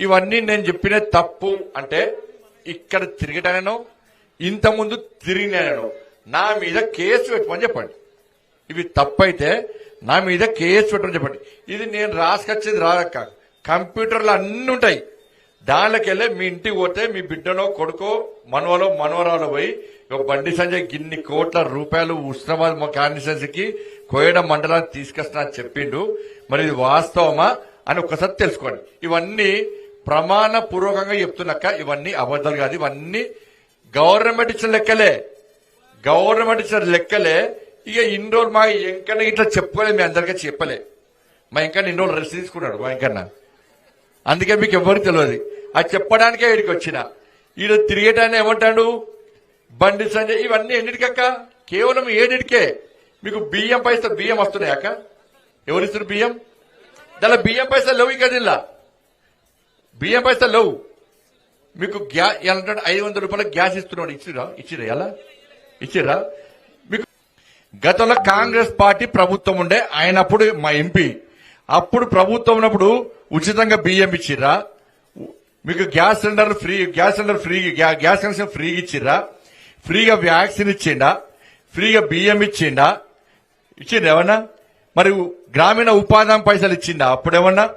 ఇవన్నీ నేను చెప్పిన తప్పు అంటే ఇక్కడ తిరిగటానో ఇంతకుముందు తిరిగినాను నా మీద కేసు పెట్టమని చెప్పండి. ఇవి తప్పైతే నా మీద కేసు పెట్టమని చెప్పండి. ఇది నేను రాసుకొచ్చేది రాదక్క కంప్యూటర్లు అన్ని ఉంటాయి. దానిలోకి వెళ్ళి మీ ఇంటికి పోతే మీ బిడ్డలో కొడుకో మనవలో మనవరాలు పోయి ఒక బండి సంజయ్ గిన్ని కోట్ల రూపాయలు ఉస్మానాబాద్ మా కాన్స్టిట్యున్సీకి కోయడం మండలానికి తీసుకొస్తున్నా అని చెప్పిండు. మరి ఇది వాస్తవమా అని ఒకసారి తెలుసుకోండి. ఇవన్నీ ప్రమాణ పూర్వకంగా చెప్తున్నాక ఇవన్నీ అబద్ధాలు కాదు ఇవన్నీ గవర్నమెంట్ ఇచ్చిన లెక్కలే. గవర్నమెంట్ ఇచ్చిన లెక్కలే. ఇక ఇన్ని రోజులు మా ఎంకన్నా ఇట్లా చెప్పుకోలే మీ అందరికీ చెప్పలే. మా ఎంకన్నా ఇన్ని రోజులు రెస్ట్ తీసుకున్నాడు మా ఎంకన్నా. అందుకే మీకు ఎవరికి తెలియదు. అది చెప్పడానికే ఇక్కడికి వచ్చిన. ఈడ తిరిగేటాన్ని ఏమంటాడు? బండి సంజయ్ ఇవన్నీ ఎన్నిటికక్క? కేవలం ఏడిటికే. మీకు బియ్యం పైసలు బియ్యం వస్తున్నాయక్క ఎవరిస్తారు బియ్యం? దాని బియ్యం పైసలు లేవు ఇక జిల్లా బియ్యం పైసలు లేవు. మీకు గ్యా ఏమంటాడు ఐదు వందల రూపాయల గ్యాస్ ఇస్తున్నాడు. ఇచ్చిరా? ఇచ్చిరా ఎలా ఇచ్చిరా? మీకు గతంలో కాంగ్రెస్ పార్టీ ప్రభుత్వం ఉండే ఆయనప్పుడు మా ఎంపీ అప్పుడు ప్రభుత్వం ఉన్నప్పుడు ఉచితంగా బియ్యం ఇచ్చిర్రా? మీకు gas cylinder free gas cylinder free gas- gas connection ఫ్రీగా ఇచ్చిర్రా? ఫ్రీగా వ్యాక్సిన్ ఇచ్చిండా? ఫ్రీగా బియ్యం ఇచ్చిండా? ఇచ్చిండు ఏమన్నా? మరి గ్రామీణ ఉపాధి హామీ పైసలు ఇచ్చిండా? అప్పుడేమన్నా?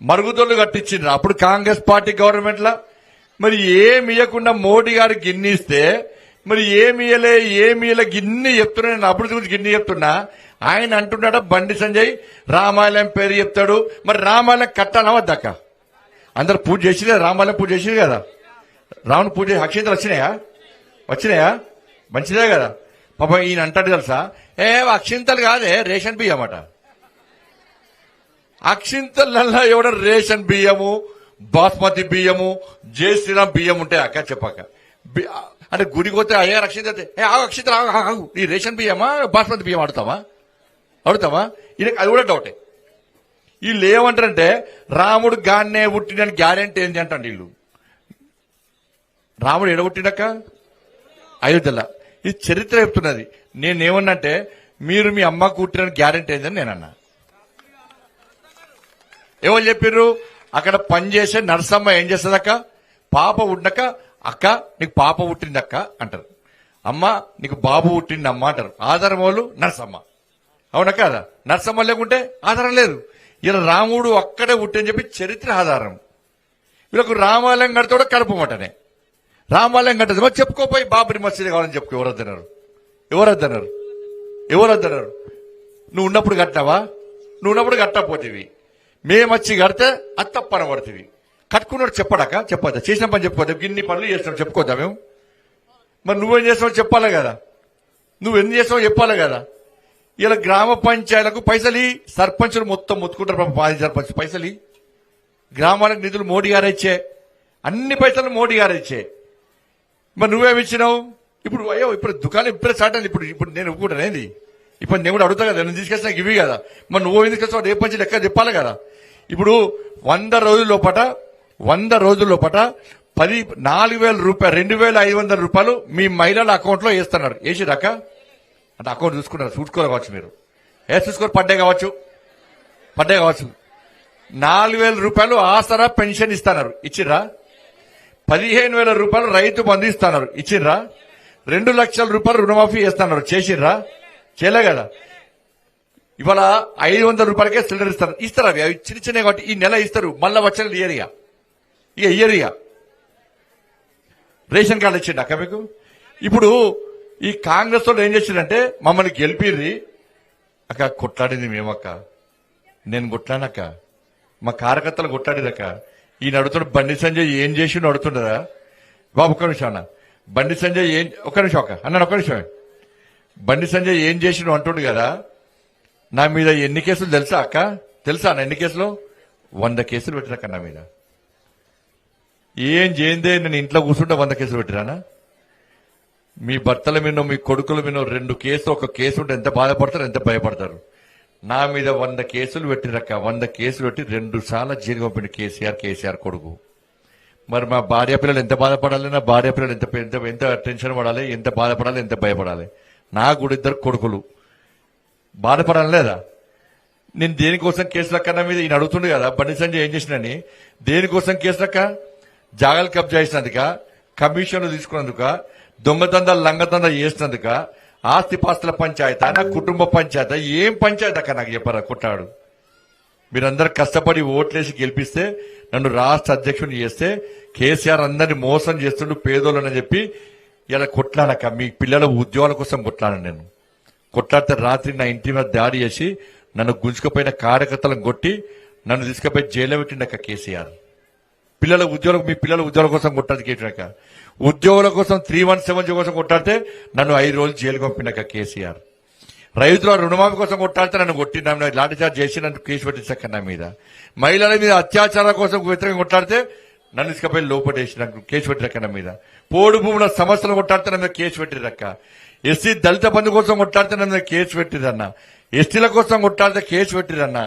మరుగుదొడ్లు కట్టించిండ్రు. అప్పుడు కాంగ్రెస్ పార్టీ గవర్నమెంట్ లా మరి ఏమి ఇవ్వకుండా మోడీ గారు గిన్నిస్తే మరి ఏమి ఇయ్యలే ఏమి ఇయ్యలే గిన్ని చెప్తున్నా నేను అభివృద్ధి గురించి గిన్ని చెప్తున్నా. ఆయన అంటున్నాడా బండి సంజయ్ రామాలయం పేరు చెప్తాడు. మరి రామాలయం కట్టాలా వద్దక్క? అందరు పూజ చేసిరే రామాలయం పూజ చేసిరు కదా? రాముని పూజ అక్షంతలు వచ్చినాయా? వచ్చినాయా? మంచిదే కదా? పాప ఈయన అంటాడు తెలుసా? ఏ అక్షింతలు కాదే రేషన్ బియ్యమాట. అక్షింతలలో ఎవడ రేషన్ బియ్యము బాస్మతి బియ్యము జై శ్రీరామ్ బియ్యం ఉంటాయి అక్క చెప్పక. అంటే గుడికి పోతే అయ్యా అక్షింత ఏ ఆగు అక్షింతలు ఆగు, ఈ రేషన్ బియ్యమా బాస్మతి బియ్యం ఆడుతావా అడుగుతావా? ఇది అది కూడా డౌటే. వీళ్ళు ఏమంటారంటే రాముడు గాన్నే పుట్టినని గ్యారెంటీ ఏంటి అంటండి వీళ్ళు. రాముడు ఎడ పుట్టినక్క అయోధ్యలో. ఇది చరిత్ర చెప్తున్నది. నేనేమన్నంటే మీరు మీ అమ్మ కుట్టిన గ్యారెంటీ ఏందని నేనన్నా. ఎవరు చెప్పిర్రు? అక్కడ పనిచేసే నర్సమ్మ ఏం చేస్తుందక్క? పాప ఉండక అక్క నీకు పాప పుట్టిందక్క అంటారు. అమ్మ నీకు బాబు పుట్టింది అమ్మ అంటారు. ఆధారం వాళ్ళు నర్సమ్మ. అవునా కదా? నర్సమ్మ లేకుంటే ఆధారం లేదు. ఇలా రాముడు అక్కడే పుట్టని చెప్పి చరిత్ర ఆధారం. వీళ్ళకు రామాలయం కడతాడో కడపమటనే రామాలయం కట్టదు మరి చెప్పుకోపోయి బాబరి మసీదు కావాలని చెప్పుకో ఎవరు వద్దన్నారు ఎవరు నువ్వు ఉన్నప్పుడు కట్టావా నువ్వు ఉన్నప్పుడు కట్టకపోతేవి. మేము వచ్చి కడితే అది తప్పన పడుతుంది కట్టుకున్నాడు చెప్పడాక చెప్పద్దా. చేసిన పని చెప్పుకోద్దా. ఇన్ని పనులు చేస్తున్నాం చెప్పుకోద్దా మేము? మరి నువ్వేం చేస్తావు చెప్పాలి కదా. నువ్వు ఎన్ని చేస్తావో చెప్పాలి కదా. ఇలా గ్రామ పంచాయతీలకు పైసలు సర్పంచులు మొత్తం ముత్తుకుంటారు మాజీ సర్పంచ్ పైసలు గ్రామాలకు నిధులు మోడీ గారే ఇచ్చే. అన్ని పైసలు మోడీ గారే ఇచ్చే. మరి నువ్వేమి ఇచ్చినావు? ఇప్పుడు అయ్యో ఇప్పుడు దుకాణం ఇప్పుడే స్టార్ట్ అయింది. ఇప్పుడు ఇప్పుడు నేను ఒప్పుకుంటాను. ఏంది? ఇప్పుడు నేను కూడా అడుగుతా కదా. నేను తీసుకొస్తా ఇవి కదా. మరి నువ్వు ఎందుకు తీసుకొచ్చావు రేపు నుంచి లెక్క చెప్పాలి కదా. ఇప్పుడు వంద రోజుల లోపట వంద రోజుల లోపట పది నాలుగు వేల రూపాయలు రెండు వేల ఐదు వందల రూపాయలు మీ మహిళల అకౌంట్లో వేస్తున్నారు వేసిరాక అంటే అకౌంట్ చూసుకున్నారు చూసుకోవాలి కావచ్చు మీరు. ఏ చూసుకోరు పడ్డే కావచ్చు. పడ్డే కావచ్చు. నాలుగు వేల రూపాయలు ఆసరా పెన్షన్ ఇస్తున్నారు. ఇచ్చిర్రా? పదిహేను వేల రూపాయలు రైతు బంధు ఇస్తున్నారు. ఇచ్చిర్రా? రెండు లక్షల రూపాయలు రుణమాఫీ చేస్తున్నారు. చేసిర్రా? చేయలే కదా. ఇవాళ ఐదు వందల రూపాయలకే సిలిండర్ ఇస్తారు. ఇస్తారు అవి. అవి చిన్న చిన్న కాబట్టి ఈ నెల ఇస్తారు. మళ్ళా వచ్చిన ఇయరిగా ఇక ఇయరిగా రేషన్ కార్డు ఇచ్చిండి అక్క మీకు? ఇప్పుడు ఈ కాంగ్రెస్ వాళ్ళు ఏం చేసిందంటే మమ్మల్ని గెలిపిర్రి. అక్క కొట్లాడింది మేమక్క. నేను కొట్లానక్క మా కార్యకర్తలు కొట్లాడేదక్క ఈయన అడుగుతాడు బండి సంజయ్ ఏం చేసి అడుగుతుండరా బాబు ఒక్క నిమిషం అన్న. బండి సంజయ్ ఏం ఒక్క నిమిషం అక్క. అన్నాను ఒక్క నిమిషం. బండి సంజయ్ ఏం చేసి అంటుండు కదా. నా మీద ఎన్ని కేసులు తెలుసా అక్క? తెలుసా అన్న ఎన్ని కేసులు? వంద కేసులు పెట్టినక్క నా మీద. ఏం చేయందే నేను ఇంట్లో కూర్చుంటే వంద కేసులు పెట్టిరానా మీ భర్తల మీద మీ కొడుకుల మీద రెండు కేసులు ఒక కేసు ఉంటే ఎంత బాధపడతారు ఎంత భయపడతారు? నా మీద వంద కేసులు పెట్టినక్క వంద కేసులు పెట్టి రెండు సార్లు జైలు పంపిన కేసీఆర్ కేసీఆర్ కొడుకు. మరి మా భార్య పిల్లలు ఎంత బాధపడాలి నా భార్య పిల్లలు ఎంత ఎంత ఎంత టెన్షన్ పడాలి ఎంత బాధపడాలి ఎంత భయపడాలి? నా కూడా ఇద్దరు కొడుకులు. బాధపడడం లేదా? నేను దేనికోసం కేసు లక్క మీద ఈయన అడుగుతుండు కదా బండి సంజయ్ ఏం చేసినని దేనికోసం కేసు లక్క? జాగాలు కబ్జా చేసినందుక కమిషన్లు తీసుకున్నందుక దొంగతందాలు లంగతందాలు చేసినందుక ఆస్తి పాస్తుల పంచాయతీ నా కుటుంబ పంచాయతీ ఏం పంచాయతీ అక్క నాకు చెప్పరా కొట్టాడు మీరందరూ కష్టపడి ఓట్లేసి గెలిపిస్తే నన్ను రాష్ట్ర అధ్యక్షుని చేస్తే కేసీఆర్ అందరిని మోసం చేస్తుండు పేదోళ్ళని చెప్పి ఇలా కొట్లాడక మీ పిల్లల ఉద్యోగాల కోసం కొట్లాడాను నేను. కొట్లాడితే రాత్రి నా ఇంటి మీద దాడి చేసి నన్ను గుంజుకపోయిన కార్యకర్తలను కొట్టి నన్ను తీసుకుపోయి జైల్లో పెట్టిండక కేసీఆర్. పిల్లల ఉద్యోగం మీ పిల్లల ఉద్యోగాల కోసం కొట్టాడు కేటీఆర్ ఉద్యోగుల కోసం త్రీ వన్ సెవెన్ కోసం కొట్టాడితే నన్ను ఐదు రోజులు జైలు పంపినాక కేసీఆర్. రైతుల రుణమాఫీ కోసం కొట్టాడితే నన్ను కొట్టి నన్ను లాఠీచార్జ్ చేసి నన్ను కేసు పెట్టించాక నా మీద. మహిళల మీద అత్యాచారాల కోసం వ్యతిరేకంగా కొట్టాడితే నన్ను తీసుకుపోయి లోపటేసి కేసు పెట్టిరక్క నా మీద. పోడు భూముల సమస్యలు కొట్టాడితే మీద కేసు పెట్టిరక్క. ఎస్సీ దళిత బంధు కోసం కొట్టాడితే మీద కేసు పెట్టిరన్న. ఎస్టీల కోసం కొట్టాడితే కేసు పెట్టిరన్న.